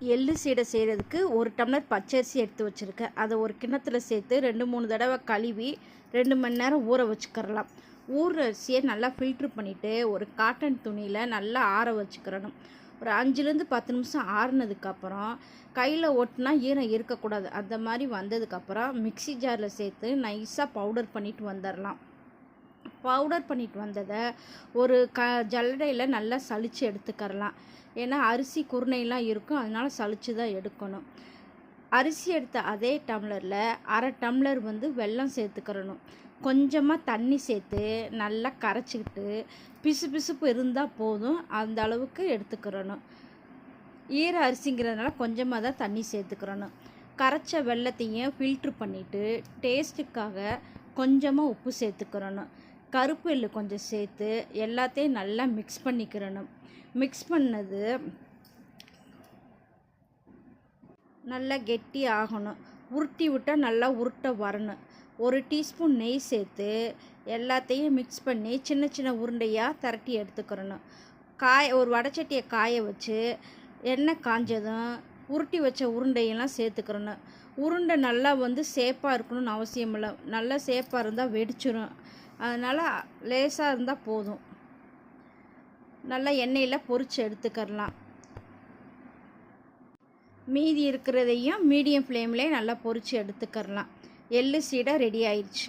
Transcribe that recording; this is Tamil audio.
எள்ளு சீடை செய்கிறதுக்கு ஒரு டம்ளர் பச்சரிசி எடுத்து வச்சுருக்கேன். அதை ஒரு கிண்ணத்தில் சேர்த்து ரெண்டு மூணு தடவை கழுவி ரெண்டு மணி நேரம் ஊற வச்சுக்கிறலாம். ஊற அரிசியை நல்லா ஃபில்ட்ரு பண்ணிவிட்டு ஒரு காட்டன் துணியில் நல்லா ஆற வச்சுக்கிறணும். ஒரு அஞ்சுலேருந்து பத்து நிமிஷம் ஆறுனதுக்கப்புறம் கையில் ஒட்டினா ஈரம் இருக்கக்கூடாது. அந்த மாதிரி வந்ததுக்கப்புறம் மிக்ஸி ஜாரில் சேர்த்து நைஸாக பவுடர் பண்ணிட்டு வந்துடலாம் பவுடர் பண்ணிட்டு வந்ததை ஒரு க ஜல்லடையில் நல்லா சளிச்சு எடுத்துக்கரலாம் ஏன்னா அரிசி குருணையெல்லாம் இருக்கும். அதனால் சளிச்சு தான் எடுக்கணும். அரிசி எடுத்த அதே டம்ளரில் அரை டம்ளர் வந்து வெல்லம் சேர்த்துக்கிறணும். கொஞ்சமாக தண்ணி சேர்த்து நல்லா கரைச்சிக்கிட்டு பிசு பிசுப்பு இருந்தால் போதும். அந்த அளவுக்கு எடுத்துக்கிறணும். ஈர அரிசிங்கிறதுனால கொஞ்சமாக தான் தண்ணி சேர்த்துக்கிறணும். கரைச்ச வெள்ளத்தையும் ஃபில்ட்ரு பண்ணிவிட்டு டேஸ்ட்டுக்காக கொஞ்சமாக உப்பு சேர்த்துக்கிறணும். கருப்பு எள்ளு கொஞ்சம் சேர்த்து எல்லாத்தையும் நல்லா மிக்ஸ் பண்ணிக்கிறணும். மிக்ஸ் பண்ணது நல்லா கெட்டி ஆகணும். உருட்டி விட்டால் நல்லா உருட்ட வரணும். ஒரு டீஸ்பூன் நெய் சேர்த்து எல்லாத்தையும் மிக்ஸ் பண்ணி சின்ன சின்ன உருண்டையாக திரட்டி எடுத்துக்கிறணும். காய ஒரு வடைச்சட்டியை காய வச்சு எண்ணெய் காஞ்சதும் உருட்டி வச்ச உருண்டையெல்லாம் சேர்த்துக்கிறணும். உருண்டை நல்லா வந்து சேப்பாக இருக்கணும்னு அவசியம் இல்லை நல்லா சேப்பாக இருந்தால் வெடிச்சிடும் அதனால் லேசாக இருந்தால் போதும். நல்லா எண்ணெயில் பொறிச்சு எடுத்துக்கிறலாம். மீதி இருக்கிறதையும் மீடியம் ஃப்ளேம்லேயே நல்லா பொறிச்சு எடுத்துக்கிறலாம். எள்ளு சீடை ரெடி ஆயிடுச்சு